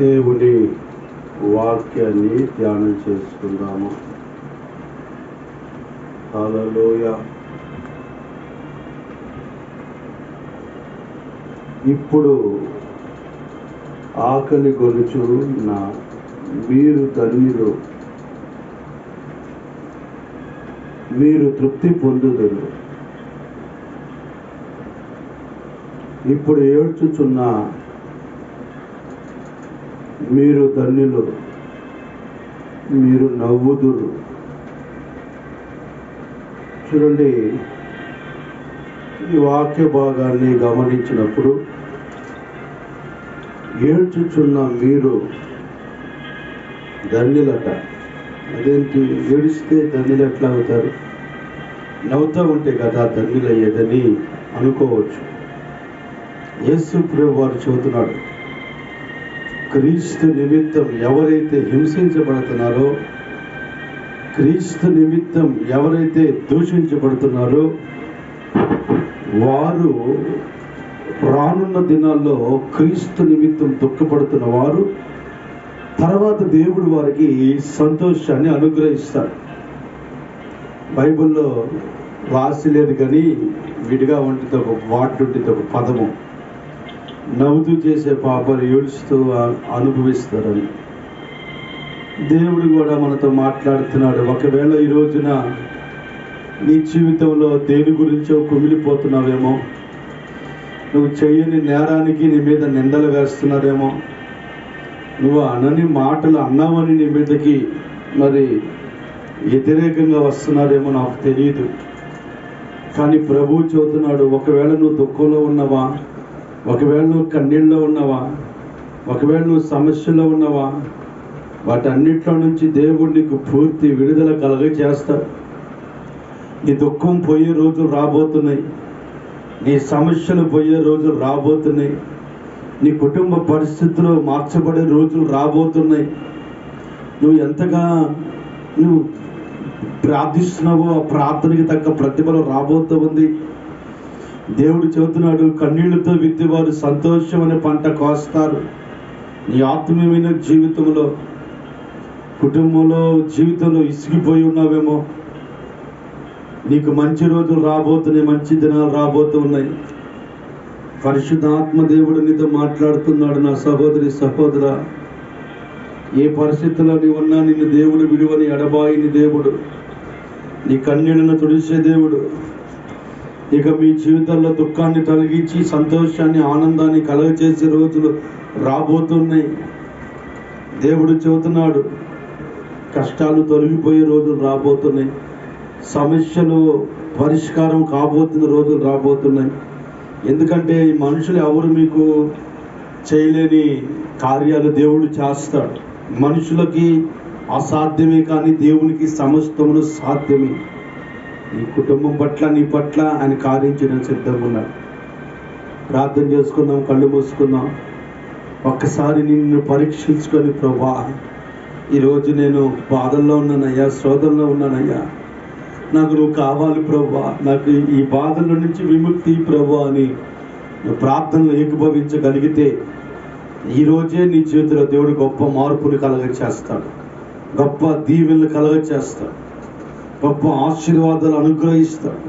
దేవుని వాక్యాన్ని ధ్యానం చేసుకుందాము. హల్లెలూయ. ఇప్పుడు ఆకలి గొలుచు నా మీరు ధన్యులు. మీరు తృప్తి పొందుదరు. ఇప్పుడు ఏడ్చుచున్న మీరు తల్లిలో మీరు నవ్వుదురు. చూడండి ఈ వాక్య భాగాన్ని గమనించినప్పుడు ఏడ్చుచున్న మీరు ధన్యులట. అదేంటి? ఏడిస్తే ధన్యులు ఎట్లా అవుతారు? నవ్వుతూ ఉంటే కదా ధన్యులయ్యేదని అనుకోవచ్చు. యేసు ప్రభు వారు చెబుతున్నాడు క్రీస్తు నిమిత్తం ఎవరైతే హింసించబడుతున్నారో క్రీస్తు నిమిత్తం ఎవరైతే దూషించబడుతున్నారో వారు రానున్న దినాల్లో క్రీస్తు నిమిత్తం దుఃఖపడుతున్న వారు తర్వాత దేవుడు వారికి సంతోషాన్ని అనుగ్రహిస్తాడు బైబిల్లో రాసి లేదు కానీ విడిగా ఉంటుంది ఒక వాటి ఉంటుంది ఒక పదము. నవ్వుతూ చేసే పాపాలు ఏడుస్తూ అనుభవిస్తారని. దేవుడు కూడా మనతో మాట్లాడుతున్నాడు. ఒకవేళ ఈ రోజున నీ జీవితంలో దేని గురించో కుమిలిపోతున్నావేమో నువ్వు చేయని నేరానికి నీ మీద నిందలు వేస్తున్నారేమో నువ్వు అనని మాటలు అన్నావని నీ మీదకి మరి వ్యతిరేకంగా వస్తున్నారేమో నాకు తెలియదు కానీ ప్రభువు చెబుతున్నాడు ఒకవేళ నువ్వు దుఃఖంలో ఉన్నవా ఒకవేళ నువ్వు కన్నీళ్ళలో ఉన్నవా? ఒకవేళ నువ్వు సమస్యలో ఉన్నవా? వాటన్నిట్లో నుంచి దేవుడు నీకు పూర్తి విడుదల కలగ చేస్తాడు నీ దుఃఖం పోయే రోజులు రాబోతున్నాయి. నీ సమస్యలు పోయే రోజులు రాబోతున్నాయి. నీ కుటుంబ పరిస్థితులు మార్చబడే రోజులు రాబోతున్నాయి. నువ్వు ఎంతగా నువ్వు ప్రార్థిస్తున్నావో ఆ ప్రార్థనకి తగ్గ ప్రతిఫలం రాబోతూ ఉంది. దేవుడు చెబుతున్నాడు కన్నీళ్ళతో విత్తివారు సంతోషం అనే పంట కోస్తారు. నీ ఆత్మీయమైన జీవితంలో కుటుంబంలో జీవితంలో ఇసిగిపోయి ఉన్నావేమో. నీకు మంచి రోజులు రాబోతున్నాయి మంచి దినాలు రాబోతూ ఉన్నాయి పరిశుద్ధాత్మ దేవుడు నీతో మాట్లాడుతున్నాడు నా సహోదరి సహోదర. ఏ పరిస్థితుల్లో నీ ఉన్నా నిన్ను దేవుడు విడువని ఎడబాయిని దేవుడు. నీ కన్నీళ్ళను తుడిసే దేవుడు. ఇక మీ జీవితంలో దుఃఖాన్ని తొలగించి సంతోషాన్ని ఆనందాన్ని కలగచేసే రోజులు రాబోతున్నాయి. దేవుడు చెబుతున్నాడు కష్టాలు తొలగిపోయే రోజులు రాబోతున్నాయి. సమస్యలు పరిష్కారం కాబోతున్న రోజులు రాబోతున్నాయి. ఎందుకంటే ఈ మనుషులు ఎవరు మీకు చేయలేని కార్యాలు దేవుడు చేస్తాడు. మనుషులకి అసాధ్యమే కానీ దేవునికి సమస్తమును సాధ్యమే. నీ కుటుంబం పట్ల నీ పట్ల ఆయన కార్యం చేయడం సిద్ధంగా ఉన్నాడు. ప్రార్థన చేసుకుందాం కళ్ళు మూసుకుందాం. ఒక్కసారి నిన్ను పరీక్షించుకొని ప్రభా ఈరోజు నేను బాధల్లో ఉన్నానయ్యా శోధనలో ఉన్నానయ్యా. నాకు నువ్వు కావాలి ప్రభా నాకు ఈ బాధల నుంచి విముక్తి ప్రభా అని ప్రార్థనలు ఏకీభవించగలిగితే ఈరోజే నీ చేతిలో దేవుడు గొప్ప మార్పుని కలగ చేస్తాడు గొప్ప దీవెనలు కలగ చేస్తాడు గొప్ప ఆశీర్వాదాలు అనుగ్రహిస్తాడు.